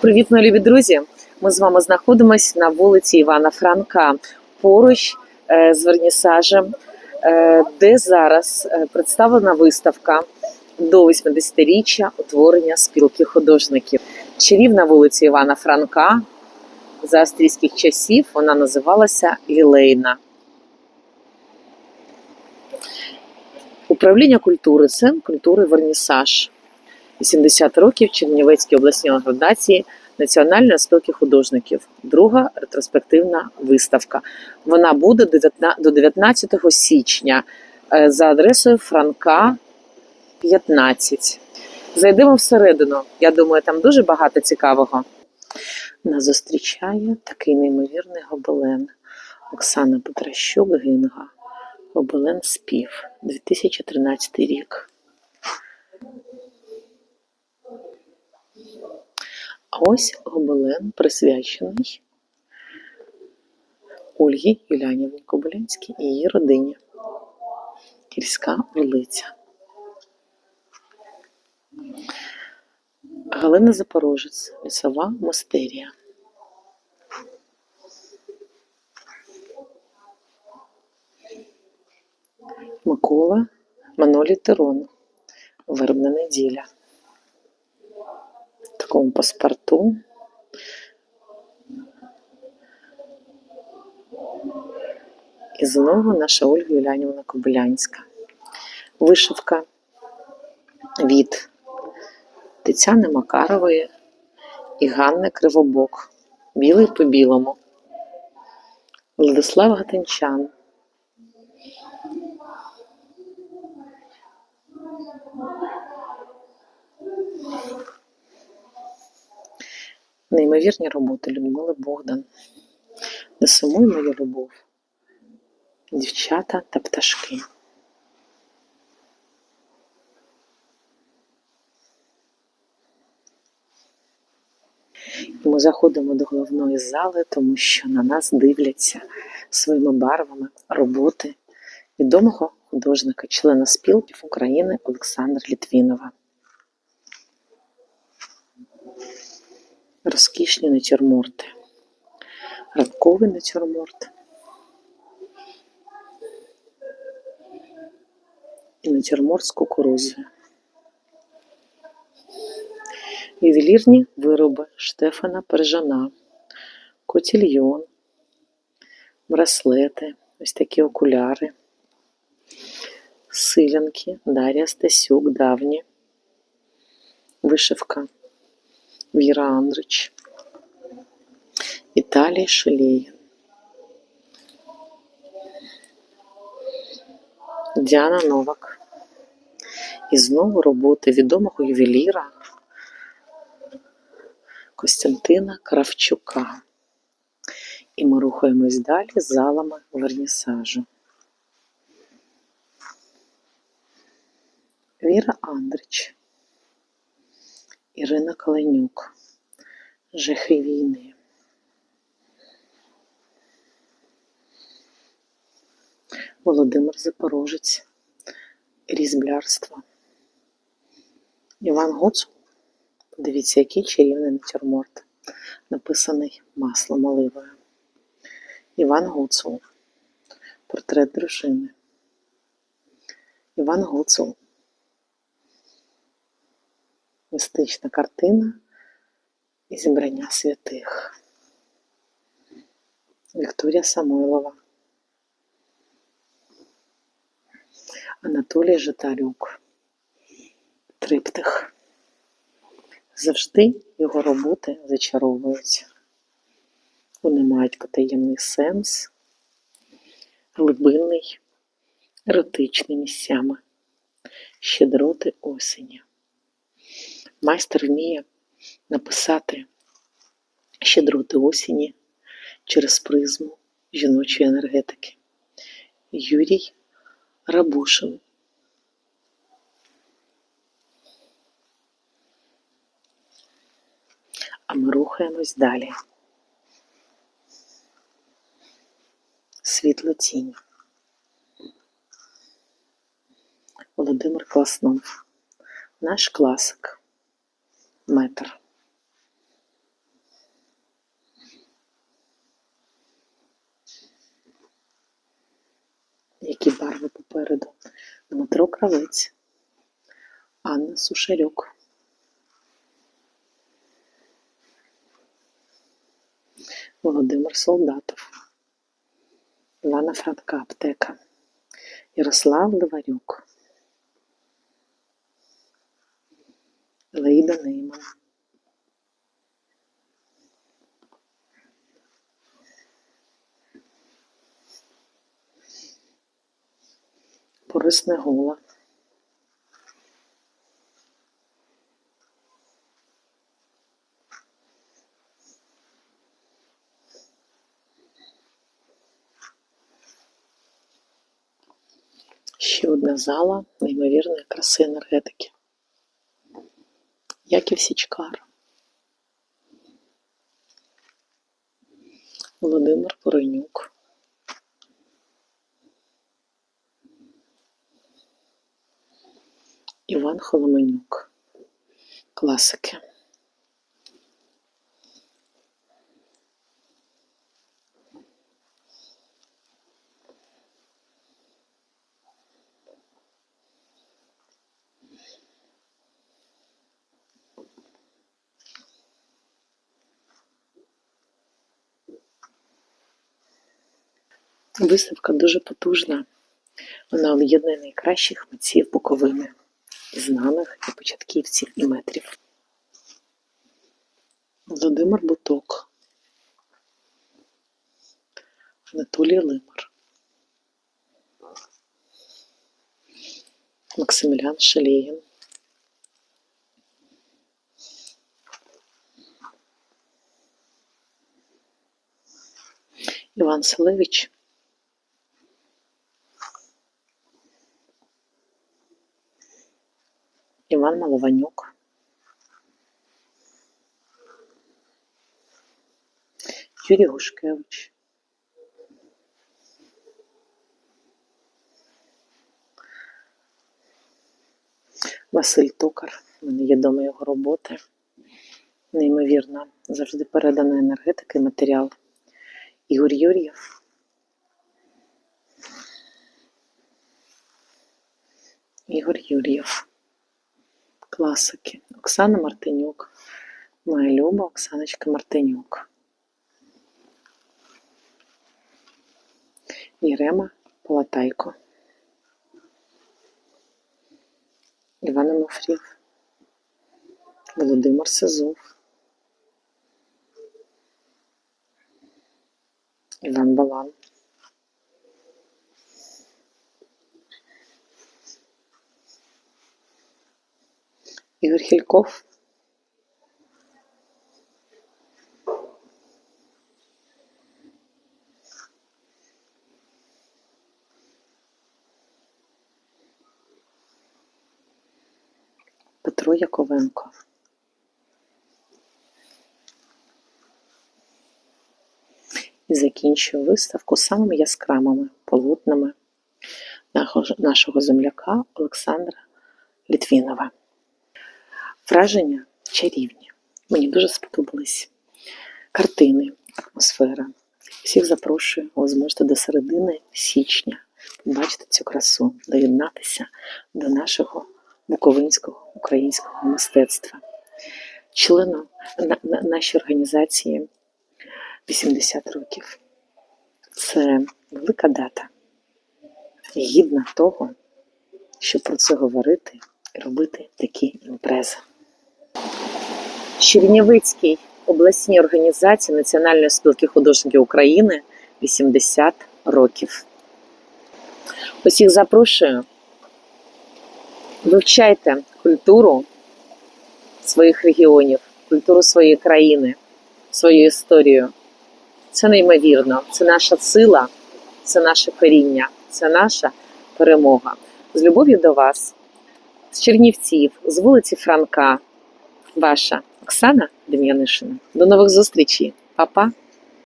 Привіт, мої любі друзі! Ми з вами знаходимося на вулиці Івана Франка поруч е, з вернісажем, е, де зараз е, представлена виставка до 80-річчя утворення спілки художників. Чарівна вулиця Івана Франка за австрійських часів вона називалася Лілейна. Управління культури Центр культури Вернісаж. 80 років Чернівецькій обласній організації Національної спілки художників. Друга ретроспективна виставка. Вона буде до 19 січня е, за адресою Франка 15. Зайдемо всередину. Я думаю, там дуже багато цікавого. Нас зустрічає такий неймовірний гобелен. Оксана Петращук Гинга. Гобелен спів 2013 рік. Ось гобелен присвячений Ольгі Юлянівні Кобилянській і її родині. Гірська Орлиця. Галина Запорожець, лісова мистерія. Микола Манолі Терон. Вербна неділя. В такому паспорту. І знову наша Ольга Юлянівна Кобилянська. Вишивка від Тетяни Макарової і Ганни Кривобок. Білий по білому. Владислав Гатинчан. Неймовірні роботи Людмили Богдан. Не сумуй любов. Дівчата та пташки. І Ми заходимо до головної зали, тому що на нас дивляться своїми барвами роботи відомого художника, члена спілки України Олександра Літвінова. Розкішні натюрморти. Ранковий натюрморт. І натюрморт з кукурузою. Ювелірні вироби Штефана Пержана, котільйон, браслети, ось такі окуляри, силянки, Дар'я Стасюк, давні, вишивка Віра Андрич, Віталій Шелєєн, Діана Новак. І знову роботи відомого ювеліра Костянтина Кравчука. І ми рухаємось далі залами вернісажу. Віра Андрич, Ірина Каленюк, Жахи війни. Володимир Запорожець, Різблярство. Іван Гуцул. Подивіться, який чарівний натюрморт, написаний маслом оливою. Іван Гуцул. Портрет дружини. Іван Гуцул. Містична картина і зібрання святих. Вікторія Самойлова. Анатолій Житарюк. Триптих. Завжди його роботи зачаровують. Вони мають потаємний сенс, глибинний, еротичний місцями, щедроти осені. Майстер вміє написати щедроти осені через призму жіночої енергетики. Юрій Рабушин. А ми рухаємось далі. Світло тінь. Володимир Класнов. Наш класик метр. Які барви попереду? Дмитро Кравець, Анна Сушарюк. Володимир Солдатов, Івана Франка, Аптека, Ярослав Леварюк. Леїда Нейман, Борис Негола, Ще одна зала неймовірної краси енергетики. Яків Січкар. Володимир Поренюк, Іван Холоменюк. Класики. Виставка дуже потужна. Вона об'єднує найкращих митців Буковини, і знаних і початківців і метрів. Володимир Буток, Анатолій Лимар, Максимілян Шалєгін, Іван Селевич, Іван Малованюк, Юрій Гушкевич, Василь Токар. У мене є дома його роботи. Неймовірно, завжди передана енергетика і матеріал. Ігор Юр'єв. Ігор Юр'єв. Класики. Оксана Мартинюк. Моя люба Оксаночка Мартинюк. Єрема Палатайко. Іван Онуфрів. Володимир Сизов. Іван Балан. Хільков. Петро Яковенко. І закінчую виставку самими яскравими полотнами нашого земляка Олександра Літвінова. Враження чарівні. Мені дуже сподобались картини, атмосфера. Всіх запрошую, ви зможете до середини січня побачити цю красу, доєднатися до нашого буковинського українського мистецтва. Члену на, на, нашій організації 80 років. Це велика дата, гідна того, щоб про це говорити і робити такі імпрези. Чернівецькій обласній організації Національної спілки художників України 80 років. Усіх запрошую. Вивчайте культуру своїх регіонів, культуру своєї країни, свою історію. Це неймовірно. Це наша сила, це наше коріння, це наша перемога. З любов'ю до вас, з Чернівців, з вулиці Франка, ваша Оксана Дем'янишина. До нових зустрічей, Па-па!